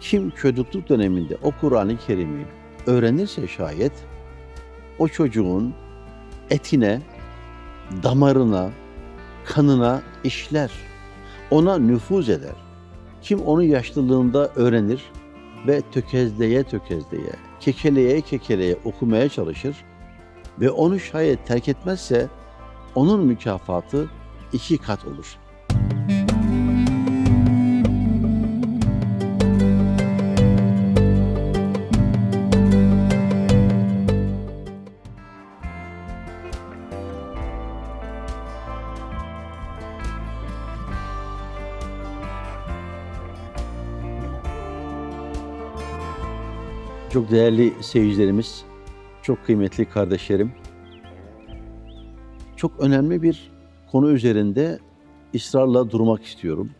Kim çocukluk döneminde o Kur'an-ı Kerim'i öğrenirse şayet o çocuğun etine, damarına, kanına işler. Ona nüfuz eder. Kim onu yaşlılığında öğrenir ve tökezleye tökezleye, kekeleye kekeleye okumaya çalışır ve onu şayet terk etmezse onun mükafatı iki kat olur. Çok değerli seyircilerimiz, çok kıymetli kardeşlerim. Çok önemli bir konu üzerinde ısrarla durmak istiyorum.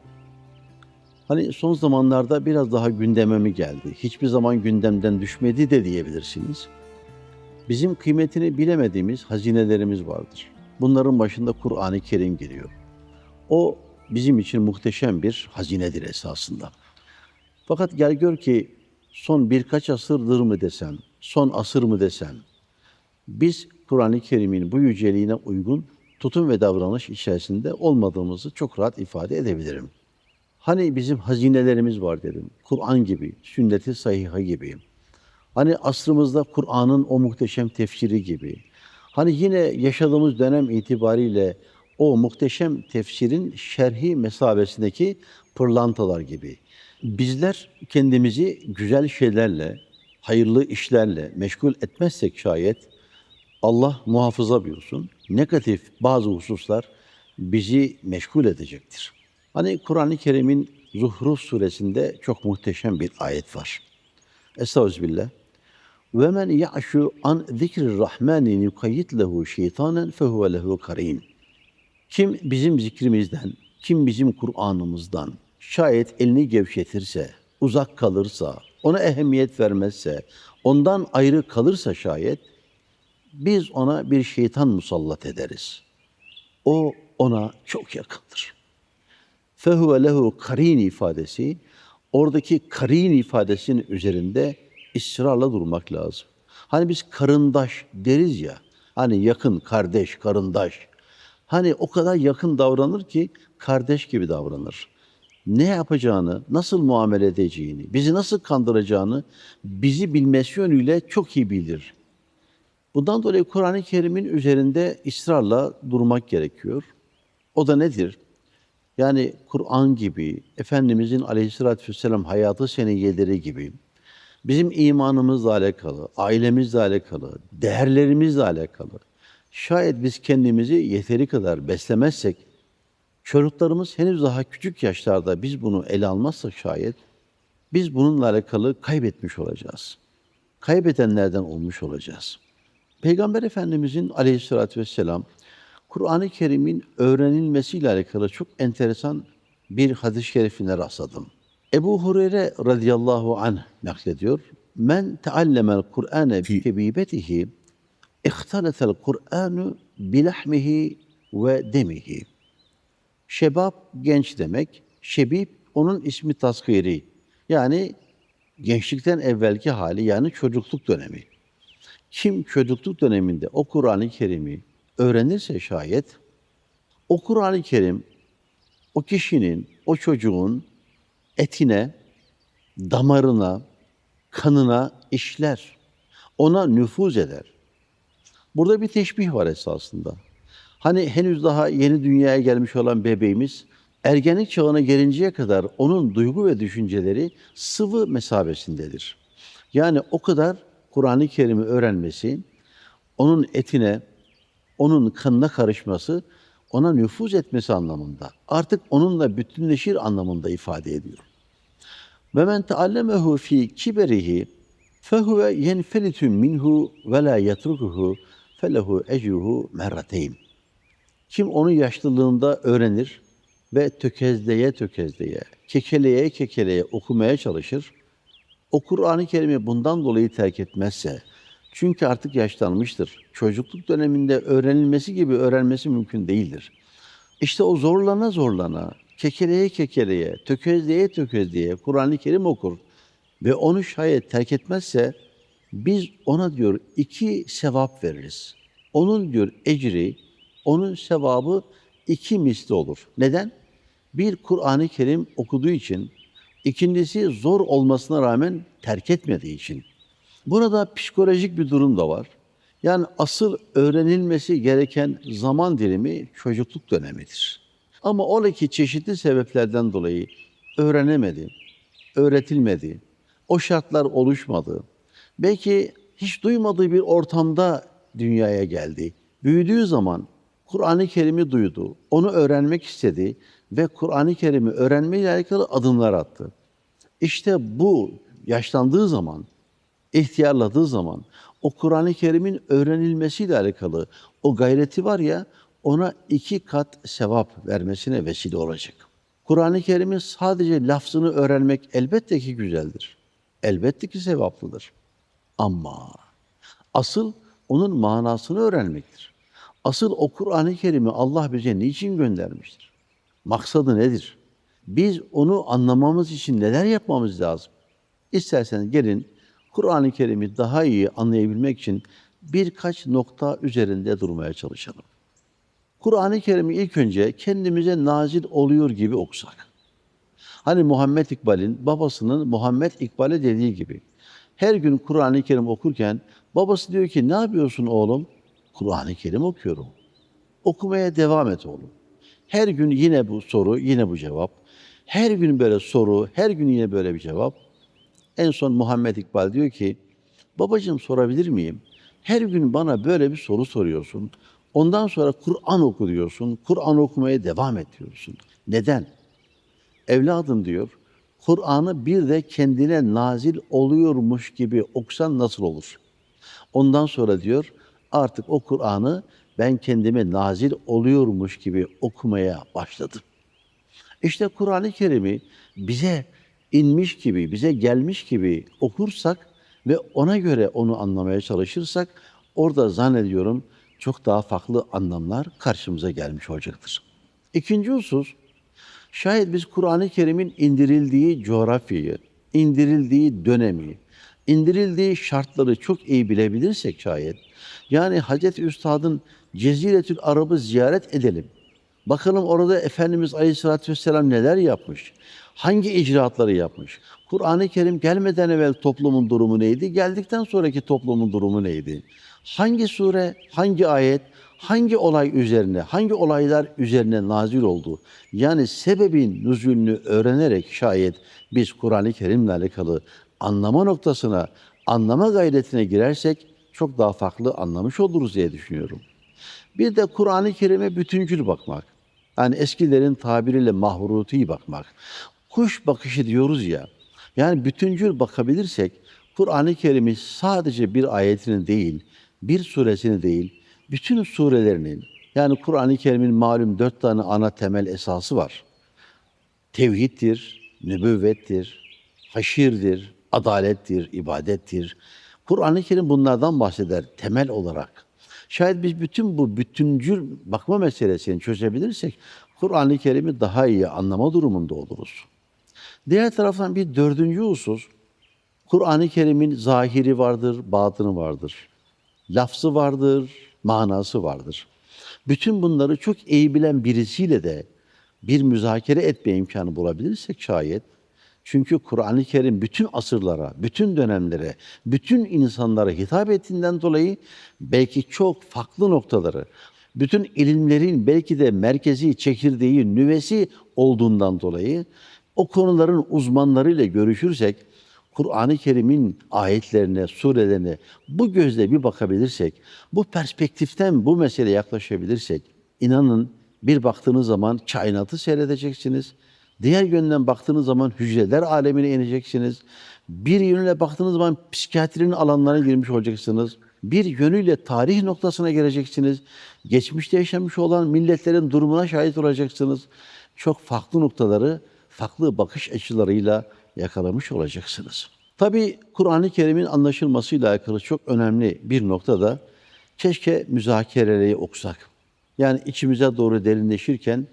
Hani son zamanlarda biraz daha gündeme mi geldi? Hiçbir zaman gündemden düşmedi de diyebilirsiniz. Bizim kıymetini bilemediğimiz hazinelerimiz vardır. Bunların başında Kur'an-ı Kerim geliyor. O bizim için muhteşem bir hazinedir esasında. Fakat gel gör ki son birkaç asırdır mı desem, son asır mı desem, biz Kur'an-ı Kerim'in bu yüceliğine uygun tutum ve davranış içerisinde olmadığımızı çok rahat ifade edebilirim. Hani bizim hazinelerimiz var dedim. Kur'an gibi, sünnet-i sahiha gibi. Hani asrımızda Kur'an'ın o muhteşem tefsiri gibi. Hani yine yaşadığımız dönem itibariyle o muhteşem tefsirin şerhi mesabesindeki pırlantalar gibi. Bizler kendimizi güzel şeylerle, hayırlı işlerle meşgul etmezsek şayet Allah muhafaza buyursun. Negatif bazı hususlar bizi meşgul edecektir. Hani Kur'an-ı Kerim'in Zuhruf suresinde çok muhteşem bir ayet var. Estağfirullah. Ve men ya'şu an zikrir rahmani yukayyit lehu şeytanen fehuve lehu karin. Kim bizim zikrimizden, kim bizim Kur'an'ımızdan şayet elini gevşetirse, uzak kalırsa, ona ehemmiyet vermezse, ondan ayrı kalırsa şayet biz ona bir şeytan musallat ederiz. O ona çok yakındır. Fehuve lehu karin ifadesi, oradaki karin ifadesinin üzerinde ısrarla durmak lazım. Hani biz karındaş deriz ya, hani yakın, kardeş, karındaş. Hani o kadar yakın davranır ki kardeş gibi davranır. Ne yapacağını, nasıl muamele edeceğini, bizi nasıl kandıracağını bizi bilmesi yönüyle çok iyi bilir. Bundan dolayı Kur'an-ı Kerim'in üzerinde ısrarla durmak gerekiyor. O da nedir? Yani Kur'an gibi, Efendimizin aleyhissalatü vesselam hayatı seniyyeleri gibi, bizim imanımızla alakalı, ailemizle alakalı, değerlerimizle alakalı, şayet biz kendimizi yeteri kadar beslemezsek, çocuklarımız henüz daha küçük yaşlarda biz bunu ele almazsak şayet, biz bununla alakalı kaybetmiş olacağız. Kaybedenlerden olmuş olacağız. Peygamber Efendimizin aleyhissalatü vesselam, Kur'an-ı Kerim'in öğrenilmesiyle alakalı çok enteresan bir hadis-i şerifine rastladım. Ebu Hureyre radıyallahu anh naklediyor. Men teallemel Kur'ane fi kebibetihi ihtaletel Kur'anu bilahmihi ve demihi. Şebab genç demek. Şebib onun ismi tasgiri. Yani gençlikten evvelki hali yani çocukluk dönemi. Kim çocukluk döneminde o Kur'an-ı Kerim'i öğrenirse şayet o Kur'an-ı Kerim o kişinin, o çocuğun etine, damarına, kanına işler. Ona nüfuz eder. Burada bir teşbih var esasında. Hani henüz daha yeni dünyaya gelmiş olan bebeğimiz ergenlik çağına gelinceye kadar onun duygu ve düşünceleri sıvı mesabesindedir. Yani o kadar Kur'an-ı Kerim'i öğrenmesi, onun etine, onun kanına karışması, ona nüfuz etmesi anlamında. Artık onunla bütünleşir anlamında ifade ediyor. Ve men teallemehu fi kiberihi fehuve yenfelitu minhu ve la yetrukuhu felehu ecruhu. Kim onu yaşlılığında öğrenir ve tökezleye tökezleye, kekeleye kekeleye okumaya çalışır, o Kur'an-ı Kerim'i bundan dolayı terk etmezse, çünkü artık yaşlanmıştır. Çocukluk döneminde öğrenilmesi gibi öğrenmesi mümkün değildir. İşte o zorlana zorlana, kekeleye kekeleye, tökezleye tökezleye Kur'an-ı Kerim okur ve onu şayet terk etmezse biz ona diyor iki sevap veririz. Onun diyor ecri, onun sevabı iki misli olur. Neden? Bir Kur'an-ı Kerim okuduğu için, ikincisi zor olmasına rağmen terk etmediği için. Burada psikolojik bir durum da var. Yani asıl öğrenilmesi gereken zaman dilimi çocukluk dönemidir. Ama ola ki çeşitli sebeplerden dolayı öğrenemedi, öğretilmedi, o şartlar oluşmadı. Belki hiç duymadığı bir ortamda dünyaya geldi. Büyüdüğü zaman Kur'an-ı Kerim'i duydu, onu öğrenmek istedi ve Kur'an-ı Kerim'i öğrenmeyle alakalı adımlar attı. İşte bu yaşlandığı zaman, ihtiyarladığı zaman o Kur'an-ı Kerim'in öğrenilmesiyle alakalı o gayreti var ya ona iki kat sevap vermesine vesile olacak. Kur'an-ı Kerim'in sadece lafzını öğrenmek elbette ki güzeldir. Elbette ki sevaplıdır. Ama asıl onun manasını öğrenmektir. Asıl o Kur'an-ı Kerim'i Allah bize niçin göndermiştir? Maksadı nedir? Biz onu anlamamız için neler yapmamız lazım? İsterseniz gelin Kur'an-ı Kerim'i daha iyi anlayabilmek için birkaç nokta üzerinde durmaya çalışalım. Kur'an-ı Kerim'i ilk önce kendimize nazil oluyor gibi okusak. Hani Muhammed İkbal'in babasının Muhammed İkbal'e dediği gibi. Her gün Kur'an-ı Kerim okurken babası diyor ki ne yapıyorsun oğlum? Kur'an-ı Kerim okuyorum. Okumaya devam et oğlum. Her gün yine bu soru, yine bu cevap. Her gün böyle soru, her gün yine böyle bir cevap. En son Muhammed İkbal diyor ki, babacığım sorabilir miyim? Her gün bana böyle bir soru soruyorsun. Ondan sonra Kur'an oku diyorsun. Kur'an okumaya devam et diyorsun. Neden? Evladım diyor, Kur'an'ı bir de kendine nazil oluyormuş gibi okusan nasıl olur? Ondan sonra diyor, artık o Kur'an'ı ben kendime nazil oluyormuş gibi okumaya başladım. İşte Kur'an-ı Kerim'i bize inmiş gibi, bize gelmiş gibi okursak ve ona göre onu anlamaya çalışırsak orada zannediyorum çok daha farklı anlamlar karşımıza gelmiş olacaktır. İkinci husus, şayet biz Kur'an-ı Kerim'in indirildiği coğrafyayı, indirildiği dönemi, indirildiği şartları çok iyi bilebilirsek şayet, yani Hazreti Üstad'ın Ceziretül Arab'ı ziyaret edelim. Bakalım orada Efendimiz Aleyhisselatü Vesselam neler yapmış? Hangi icraatları yapmış? Kur'an-ı Kerim gelmeden evvel toplumun durumu neydi? Geldikten sonraki toplumun durumu neydi? Hangi sure, hangi ayet, hangi olay üzerine, hangi olaylar üzerine nazil oldu? Yani sebebin nüzulünü öğrenerek şayet biz Kur'an-ı Kerim'le alakalı anlama noktasına, anlama gayretine girersek çok daha farklı anlamış oluruz diye düşünüyorum. Bir de Kur'an-ı Kerim'e bütüncül bakmak. Yani eskilerin tabiriyle mahruti bakmak. Kuş bakışı diyoruz ya. Yani bütüncül bakabilirsek Kur'an-ı Kerim'i sadece bir ayetini değil, bir suresini değil, bütün surelerinin yani Kur'an-ı Kerim'in malum dört tane ana temel esası var. Tevhiddir, nübüvvettir, haşirdir, adalettir, ibadettir. Kur'an-ı Kerim bunlardan bahseder temel olarak. Şayet biz bütün bu bütüncül bakma meselesini çözebilirsek Kur'an-ı Kerim'i daha iyi anlama durumunda oluruz. Diğer taraftan bir dördüncü husus, Kur'an-ı Kerim'in zahiri vardır, batını vardır. Lafzı vardır, manası vardır. Bütün bunları çok iyi bilen birisiyle de bir müzakere etme imkanı bulabilirsek şayet, çünkü Kur'an-ı Kerim bütün asırlara, bütün dönemlere, bütün insanlara hitap ettiğinden dolayı belki çok farklı noktaları, bütün ilimlerin belki de merkezi, çekirdeği, nüvesi olduğundan dolayı o konuların uzmanlarıyla görüşürsek, Kur'an-ı Kerim'in ayetlerine, surelerine bu gözle bir bakabilirsek, bu perspektiften bu meseleye yaklaşabilirsek, inanın bir baktığınız zaman kainatı seyredeceksiniz. Diğer yönden baktığınız zaman hücreler alemine ineceksiniz. Bir yönüyle baktığınız zaman psikiyatrinin alanlarına girmiş olacaksınız. Bir yönüyle tarih noktasına geleceksiniz. Geçmişte yaşamış olan milletlerin durumuna şahit olacaksınız. Çok farklı noktaları, farklı bakış açılarıyla yakalamış olacaksınız. Tabii Kur'an-ı Kerim'in anlaşılmasıyla alakalı çok önemli bir nokta da keşke müzakereleri okusak. Yani içimize doğru derinleşirken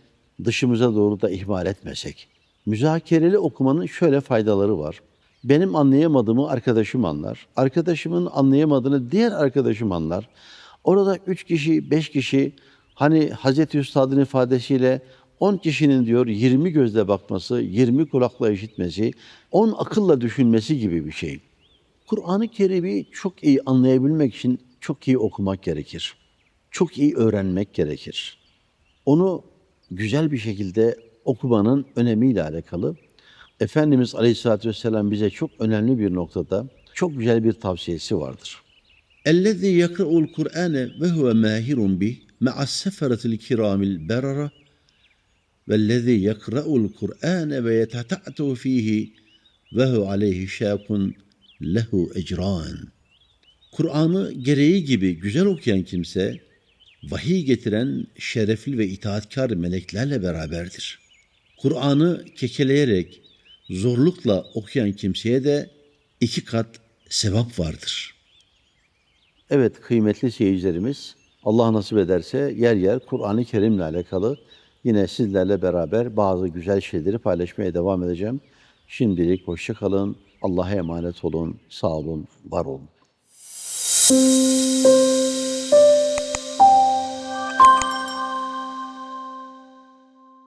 dışımıza doğru da ihmal etmesek. Müzakereli okumanın şöyle faydaları var. Benim anlayamadığımı arkadaşım anlar. Arkadaşımın anlayamadığını diğer arkadaşım anlar. Orada üç kişi, beş kişi hani Hazreti Üstad'ın ifadesiyle 10 kişinin diyor 20 gözle bakması, 20 kulakla işitmesi, 10 akılla düşünmesi gibi bir şey. Kur'an-ı Kerim'i çok iyi anlayabilmek için çok iyi okumak gerekir. Çok iyi öğrenmek gerekir. Onu güzel bir şekilde okumanın önemiyle alakalı Efendimiz Aleyhisselatü Vesselam bize çok önemli bir noktada çok güzel bir tavsiyesi vardır. الذي يقرأ القرآن وهو ماهر به مع السفرة الكرام البررة والذي يقرأ القرآن ويتتعتع فيه وهو عليه شاق له أجران Kur'an'ı gereği gibi güzel okuyan kimse, vahiy getiren şerefli ve itaatkar meleklerle beraberdir. Kur'an'ı kekeleyerek, zorlukla okuyan kimseye de iki kat sevap vardır.'' Evet kıymetli seyircilerimiz Allah nasip ederse yer yer Kur'an-ı Kerim'le alakalı yine sizlerle beraber bazı güzel şeyleri paylaşmaya devam edeceğim. Şimdilik hoşça kalın. Allah'a emanet olun. Sağ olun, var olun.